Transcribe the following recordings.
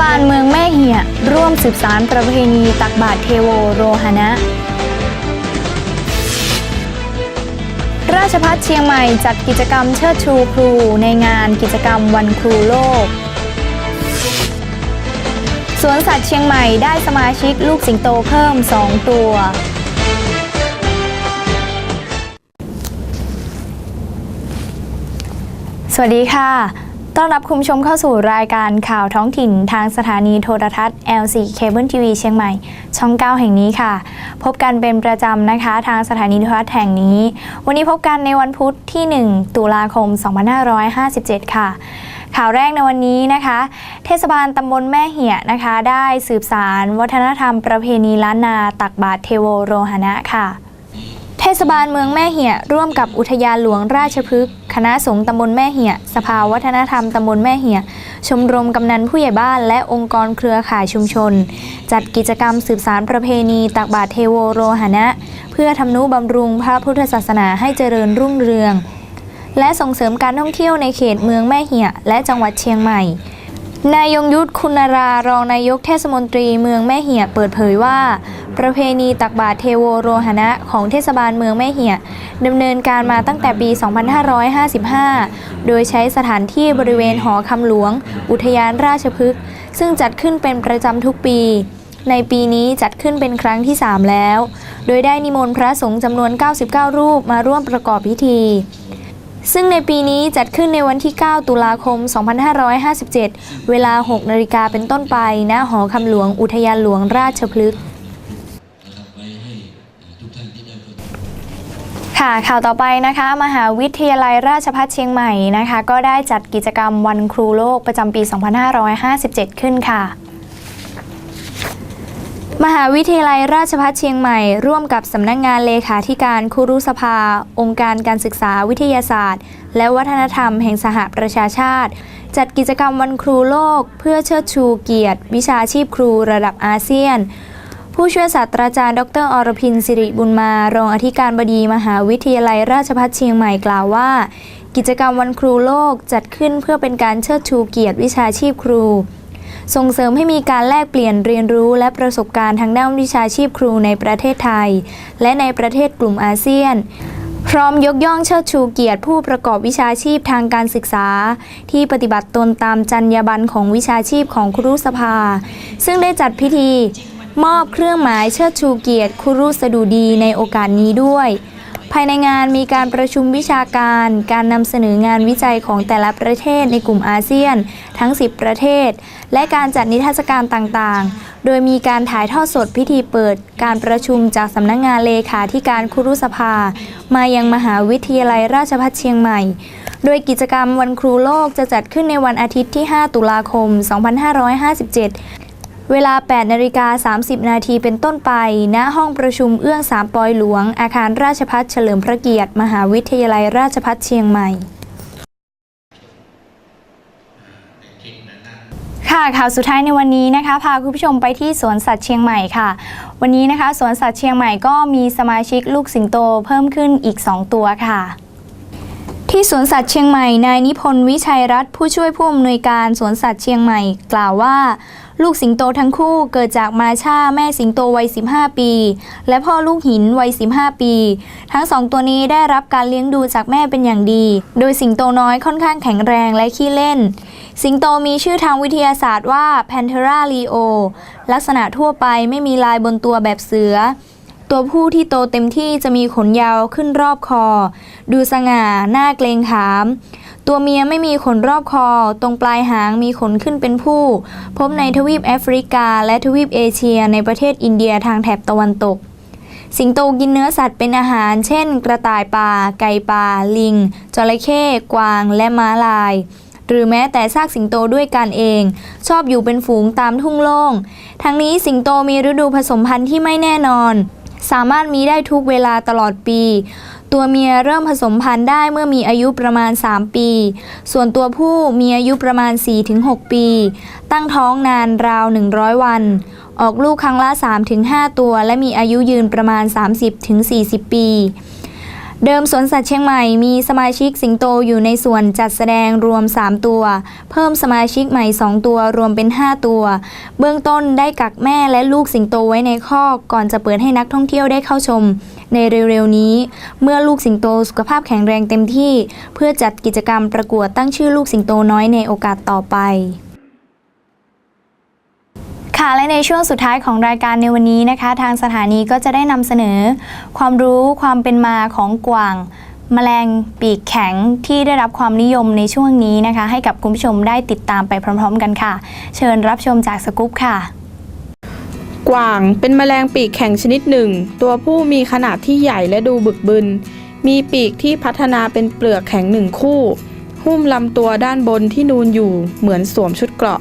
บาลเมืองแม่เหียร่วมสืบสารประเพณีตักบาตรเทโวโรหณะราชพัฒเชียงใหม่จัดกิจกรรมเชิดชูครูในงานกิจกรรมวันครูโลก สวนสัตว์เชียงใหม่ได้สมาชิกลูกสิงโตเพิ่ม 2 ตัวสวัสดีค่ะ ต้อนรับคุณผู้ชมเข้าสู่รายการข่าวท้องถิ่นทางสถานีโทรทัศน์ LC Cable TV เชียงใหม่ ช่อง 9 แห่งนี้ค่ะ พบกันเป็นประจำนะคะ ทางสถานีโทรทัศน์แห่งนี้ วันนี้พบกันในวันพุธที่ 1 ตุลาคม 2557 ค่ะ ข่าวแรกในวันนี้นะคะ เทศบาลตำบลแม่เหี่ยนะคะ ได้สืบสารวัฒนธรรมประเพณีล้านนาตักบาตรเทโวโรหณะค่ะ ศบาลเมืองแม่เหี่ยร่วมกับอุทยานหลวงราชพฤกษ์คณะสงฆ์ตำบลแม่เหี่ยสภาวัฒนธรรมตำบลแม่เหี่ยชมรมกำนันผู้ใหญ่บ้านและองค์กรเครือข่ายชุมชน จัดกิจกรรมสืบสารประเพณีตักบาตรเทโวโรหณะ เพื่อทำนุบำรุงพระพุทธศาสนาให้เจริญรุ่งเรือง และส่งเสริมการท่องเที่ยวในเขตเมืองแม่เหี่ยและจังหวัดเชียงใหม่ นายยงยุทธคุณารารองนายกเทศมนตรีเมืองแม่เหียเปิดเผยว่า ประเพณีตักบาตรเทโวโรหณะของเทศบาลเมืองแม่เหียดำเนินการมาตั้งแต่ปี 2555 โดยใช้สถานที่บริเวณหอคำหลวง อุทยานราชพฤกษ์ซึ่งจัดขึ้นเป็นประจำทุกปี ในปีนี้จัดขึ้นเป็นครั้งที่ 3 แล้ว โดยได้นิมนต์พระสงฆ์จำนวน 99 รูปมาร่วมประกอบพิธี ซึ่งในปีนี้จัดขึ้นในวันที่ 9 ตุลาคม 2557 เวลา 6 นาฬิกาเป็นต้นไป ณ หอคำหลวง อุทยานหลวงราชพฤกษ์ค่ะข่าวต่อไปนะคะ มหาวิทยาลัยราชภัฏเชียงใหม่นะคะ ก็ได้จัดกิจกรรมวันครูโลกประจำปี 2557 ขึ้นค่ะ มหาวิทยาลัยราชภัฏเชียงใหม่ ร่วมกับสำนักงงานเลขาธิการครูรุสภา องค์การการศึกษาวิทยาศาสตร์ และวัฒนธรรมแห่งสหประชาชาติ จัดกิจกรรมวันครูโลก เพื่อเชิดชูเกียรติ วิชาชีพครูระดับอาเซียน ผู้ช่วยศาสตราจารย์ ดรอรพินสิริบุญมารองอธิการบดีมหาวิทยาลัยราชภัฏเชียงใหม่กล่าวว่า กิจกรรมวันครูโลกจัดขึ้นเพื่อเป็นการเชิดชูเกียรติวิชาชีพครู ส่งเสริมให้มีการแลกเปลี่ยนเรียนรู้และประสบการณ์ทางด้านวิชาชีพครูในประเทศไทย และในประเทศกลุ่มอาเซียน พร้อมยกย่องเชิดชูเกียรติผู้ประกอบวิชาชีพทางการศึกษา ที่ปฏิบัติตนตามจรรยาบรรณของวิชาชีพของครุสภา ซึ่งได้จัดพิธี มอบเครื่องหมายเชิดชูเกียรติครุสดุดีในโอกาสนี้ด้วย ภายในงานมีการประชุมวิชาการ การนำเสนองานวิจัยของแต่ละประเทศในกลุ่มอาเซียน ทั้ง 10 ประเทศ และการจัดนิทรรศการต่างๆ โดยมีการถ่ายทอดสดพิธีเปิด การประชุมจากสำนักงงานเลขาธิการครุสภา มายังมหาวิทยาลัยราชภัฏเชียงใหม่โดยกิจกรรมวันครูโลกจะจัดขึ้นในวันอาทิตย์ที่ 5 ตุลาคม 2557 เวลา 8 นาฬิกา 30 นาทีเป็นต้นไป ณ ห้องประชุมเอื้องสามปอยหลวง อาคารราชพัฒเฉลิมพระเกียรติ มหาวิทยาลัยราชพัฒเชียงใหม่ ค่ะข่าวสุดท้ายในวันนี้นะคะ พาคุณผู้ชมไปที่สวนสัตว์เชียงใหม่ค่ะ วันนี้นะคะสวนสัตว์เชียงใหม่ก็มีสมาชิกลูกสิงโตเพิ่มขึ้นอีก 2 ตัวค่ะที่สวนสัตว์เชียงใหม่ นายนิพนธ์วิชัยรัตน์ผู้ช่วยผู้อำนวยการสวนสัตว์เชียงใหม่ กล่าวว่า ลูกสิงโตทั้งคู่เกิดจากมาชาแม่สิงโตวัย 15 ปี และพ่อลูกหินวัย 15 ปี ทั้งสองตัวนี้ได้รับการเลี้ยงดูจากแม่เป็นอย่างดี โดยสิงโตน้อยค่อนข้างแข็งแรงและขี้เล่น สิงโตมีชื่อทางวิทยาศาสตร์ว่า Panthera leo ลักษณะทั่วไปไม่มีลายบนตัวแบบเสือ ตัวผู้ที่โตเต็มที่จะมีขนยาวขึ้นรอบคอ ดูสง่าหน้าเกรงขาม ตัวเมียไม่มีขนรอบคอ ตรงปลายหางมีขนขึ้นเป็นผู้ พบในทวีปแอฟริกา และทวีปเอเชีย ในประเทศอินเดียทางแถบตะวันตก สิงโตกินเนื้อสัตว์เป็นอาหาร เช่น กระต่ายป่า ไก่ป่า ลิง จระเข้ กวาง และม้าลาย หรือแม้แต่ซากสิงโตด้วยกันเอง ชอบอยู่เป็นฝูงตามทุ่งโล่ง ทั้งนี้สิงโตมีฤดูผสมพันธุ์ที่ไม่แน่นอน สามารถมีได้ทุกเวลาตลอดปี ตัวเมียเริ่มผสมพันธุ์ได้เมื่อมีอายุประมาณ 3 ปี ส่วนตัวผู้มีอายุประมาณ 4-6 ปี ตั้งท้องนานราว 100 วัน ออกลูกครั้งละ 3-5 ตัว และมีอายุยืนประมาณ 30-40 ปี เดิมสวนสัตว์เชียงใหม่มีสมาชิกสิงโตอยู่ในส่วนจัดแสดงรวม 3 ตัว เพิ่มสมาชิกใหม่ 2 ตัวรวมเป็น 5 ตัว เบื้องต้นได้กักแม่และลูกสิงโตไว้ในคอกก่อนจะเปิดให้นักท่องเที่ยวได้เข้าชม ในเร็วๆนี้ เมื่อลูกสิงโตสุขภาพแข็งแรงเต็มที่ เพื่อจัดกิจกรรมประกวดตั้งชื่อลูกสิงโตน้อยในโอกาสต่อไป ค่ะและในช่วงสุดท้ายของรายการในวันนี้นะคะ ทางสถานีก็จะได้นำเสนอ ความรู้ความเป็นมาของกวางแมลงปีกแข็งที่ได้รับความนิยมในช่วงนี้นะคะ ให้กับคุณผู้ชมได้ติดตามไปพร้อม ๆ กันค่ะ เชิญรับชมจากสกู๊ปค่ะ กวางเป็นแมลงปีกแข็งชนิดหนึ่ง ตัวผู้มีขนาดที่ใหญ่และดูบึกบึน มีปีกที่พัฒนาเป็นเปลือกแข็งหนึ่งคู่ หุ้มลำตัวด้านบนที่นูนอยู่เหมือนสวมชุดเกราะ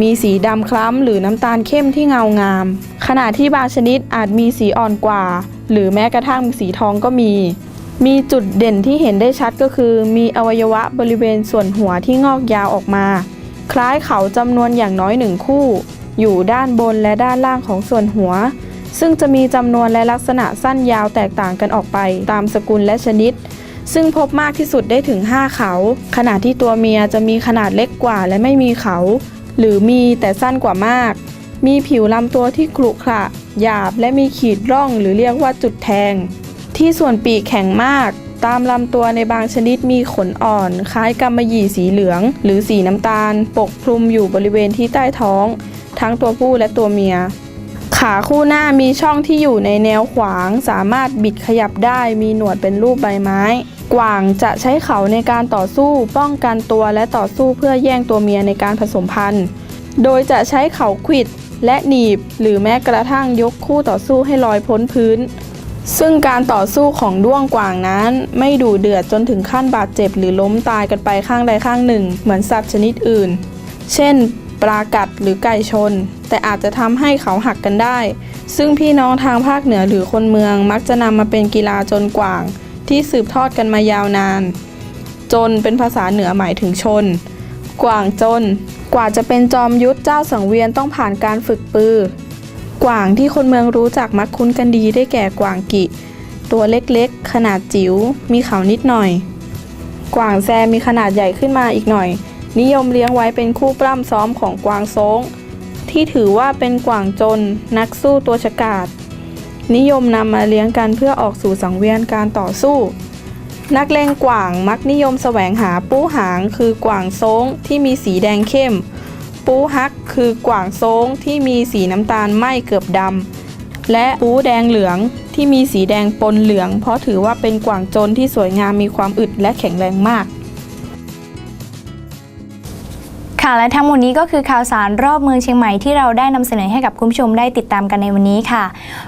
มีสีดำคล้ำหรือน้ำตาลเข้มที่เงางาม ขณะที่บางชนิดอาจมีสีอ่อนกว่า หรือแม้กระทั่งสีทองก็มี มีจุดเด่นที่เห็นได้ชัดก็คือ มีอวัยวะบริเวณส่วนหัวที่งอกยาวออกมา คล้ายเขาจำนวนอย่างน้อยหนึ่งคู่ อยู่ด้านบนและด้านล่างของส่วนหัว ซึ่งจะมีจำนวนและลักษณะสั้นยาวแตกต่างกันออกไป ตามสกุลและชนิดซึ่งพบมากที่สุดได้ถึง 5 เขา ขณะที่ตัวเมียจะมีขนาดเล็กกว่าและไม่มีเขา หรือมีแต่สั้นกว่ามาก มีผิวลำตัวที่ขรุขระหยาบและมีขีดร่องหรือเรียกว่าจุดแทง ที่ส่วนปีกแข็งมาก ตามลำตัวในบางชนิดมีขนอ่อน คล้ายกำมะหยี่สีเหลือง หรือสีน้ำตาล ปกคลุมอยู่บริเวณที่ใต้ท้อง ทั้งตัวผู้และตัวเมีย ขาคู่หน้ามีช่องที่อยู่ในแนวขวาง สามารถบิดขยับได้มีหนวดเป็นรูปใบไม้ กวางจะใช้เขาในการต่อสู้ป้องกันตัวและต่อสู้เพื่อแย่งตัวเมียในการผสมพันธุ์ โดยจะใช้เขาขิดและหนีบ หรือแม้กระทั่งยกคู่ต่อสู้ให้ลอยพ้นพื้น ซึ่งการต่อสู้ของด้วงกวางนั้น ไม่ดูเดือดจนถึงขั้นบาดเจ็บหรือล้มตายกันไปข้างใดข้างหนึ่ง เหมือนสัตว์ชนิดอื่น เช่น ปลากัดหรือไก่ชน แต่อาจจะทำให้เขาหักกันได้ ซึ่งพี่น้องทางภาคเหนือหรือคนเมืองมักจะนำมาเป็นกีฬาจนกวาง ที่สืบทอดกันมายาวนาน จนเป็นภาษาเหนือหมายถึงชน กว่างจน กว่าจะเป็นจอมยุทธเจ้าสังเวียนต้องผ่านการฝึกปือ กว่างที่คนเมืองรู้จักมักคุ้นกันดีได้แก่กว่างกิ ตัวเล็กๆ ขนาดจิ๋ว มีเขานิดหน่อย กว่างแซมีขนาดใหญ่ขึ้นมาอีกหน่อย นิยมเลี้ยงไว้เป็นคู่ปล้ำซ้อมของกวางโซ้งที่ถือว่าเป็นกว่างจน นักสู้ตัวฉกาจ นิยมนำมาเลี้ยงกันเพื่อออกสู่สังเวียนการต่อสู้ นักเลงกว่างมักนิยมแสวงหาปู้หางคือกว่างโซ้งที่มีสีแดงเข้ม ปูฮักคือกว่างโซ้งที่มีสีน้ำตาลไหม้เกือบดำและปูแดงเหลืองที่มีสีแดงปนเหลือง เพราะถือว่าเป็นกว่างจนที่สวยงามมีความอึดและแข็งแรงมาก ค่ะ และทั้งหมดนี้ก็คือข่าวสารรอบเมืองเชียงใหม่ที่เราได้นำเสนอให้กับคุณผู้ชมได้ติดตามกันในวันนี้ค่ะ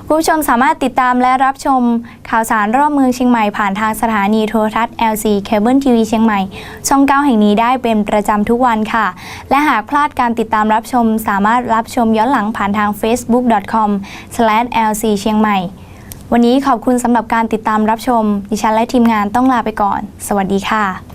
คุณผู้ชมสามารถติดตามและรับชมข่าวสารรอบเมืองเชียงใหม่ผ่านทางสถานีโทรทัศน์ LC Cable TV เชียงใหม่ ช่อง9แห่งนี้ได้เป็นประจำทุกวันค่ะ และหากพลาดการติดตามรับชม สามารถรับชมย้อนหลังผ่านทาง facebook.com/lc เชียงใหม่ วันนี้ขอบคุณสำหรับการติดตามรับชม ดิฉันและทีมงานต้องลาไปก่อน สวัสดีค่ะ